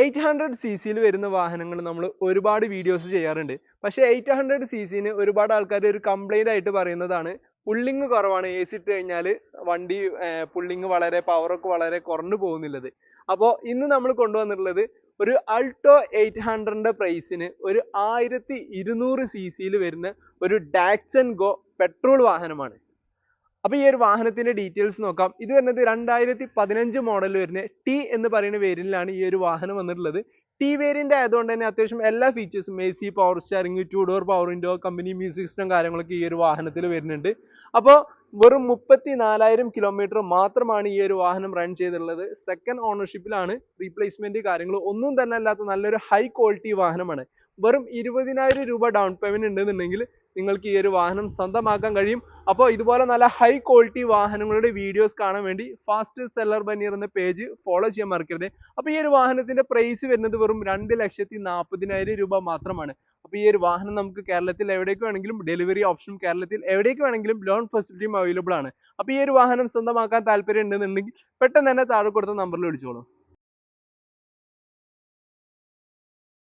Eight hundred C സിയിൽ വരുന്ന വാഹനങ്ങൾ നമ്മൾ ഒരുപാട് വീഡിയോസ് ചെയ്യാറുണ്ട്. പക്ഷേ എയ്റ്റ് ഹൺഡ്രഡ് സി സിന് ഒരുപാട് ആൾക്കാർ ഒരു കംപ്ലൈന്റ് ആയിട്ട് പറയുന്നതാണ് പുള്ളിങ് കുറവാണ് എ സി ഇട്ട് കഴിഞ്ഞാൽ വണ്ടി പുള്ളിങ് വളരെ പവറൊക്കെ വളരെ കുറഞ്ഞു പോകുന്നുള്ളത്. അപ്പോൾ ഇന്ന് നമ്മൾ കൊണ്ടുവന്നിട്ടുള്ളത് ഒരു അൾട്ടോ എയ്റ്റ് ഹൺഡ്രഡിന്റെ പ്രൈസിന് ഒരു ആയിരത്തി ഇരുന്നൂറ് സി സിയിൽ വരുന്ന ഒരു ഡാക്സൺ ഗോ പെട്രോൾ വാഹനമാണ്. അപ്പോൾ ഈ ഒരു വാഹനത്തിന്റെ ഡീറ്റെയിൽസ് നോക്കാം. ഇത് വരുന്നത് രണ്ടായിരത്തി പതിനഞ്ച് മോഡൽ വരുന്ന ടി എന്ന് പറയുന്ന വേരിയന്റിലാണ് ഈ ഒരു വാഹനം വന്നിട്ടുള്ളത്. ടി വേരിയന്റ് ആയതുകൊണ്ട് തന്നെ അത്യാവശ്യം എല്ലാ ഫീച്ചേഴ്സും A C power steering two door power window company music system കാര്യങ്ങളൊക്കെ ഈ ഒരു വാഹനത്തിൽ വരുന്നുണ്ട്. അപ്പോൾ വെറും മുപ്പത്തി നാലായിരം കിലോമീറ്റർ മാത്രമാണ് ഈ ഒരു വാഹനം റൺ ചെയ്തിട്ടുള്ളത്. സെക്കൻഡ് ഓണർഷിപ്പിലാണ് റീപ്ലേസ്മെന്റ് കാര്യങ്ങൾ. ഒന്നും തന്നെ അല്ലാത്ത നല്ലൊരു ഹൈ ക്വാളിറ്റി വാഹനമാണ്. വെറും ഇരുപതിനായിരം രൂപ ഡൗൺ പേയ്മെന്റ് ഉണ്ടെന്നുണ്ടെങ്കിൽ നിങ്ങൾക്ക് ഈ ഒരു വാഹനം സ്വന്തമാക്കാൻ കഴിയും. അപ്പോൾ ഇതുപോലെ നല്ല ഹൈ ക്വാളിറ്റി വാഹനങ്ങളുടെ വീഡിയോസ് കാണാൻ വേണ്ടി ഫാസ്റ്റ് സെല്ലർ ബനിയർ എന്ന പേജ് ഫോളോ ചെയ്യാൻ മറക്കരുത്. അപ്പോൾ ഈ ഒരു വാഹനത്തിന്റെ പ്രൈസ് വരുന്നത് വെറും രണ്ട് ലക്ഷത്തി നാൽപ്പതിനായിരം രൂപ മാത്രമാണ്. അപ്പോൾ ഈ ഒരു വാഹനം നമുക്ക് കേരളത്തിൽ എവിടേക്ക് വേണമെങ്കിലും ഡെലിവറി ഓപ്ഷൻ കേരളത്തിൽ എവിടേക്ക് വേണമെങ്കിലും ലോൺ ഫെസിലിറ്റിയും അവൈലബിൾ ആണ്. അപ്പോൾ ഈ ഒരു വാഹനം സ്വന്തമാക്കാൻ താല്പര്യം ഉണ്ടെന്നുണ്ടെങ്കിൽ പെട്ടെന്ന് തന്നെ താഴെ കൊടുത്ത നമ്പറിൽ വിളിച്ചോളൂ.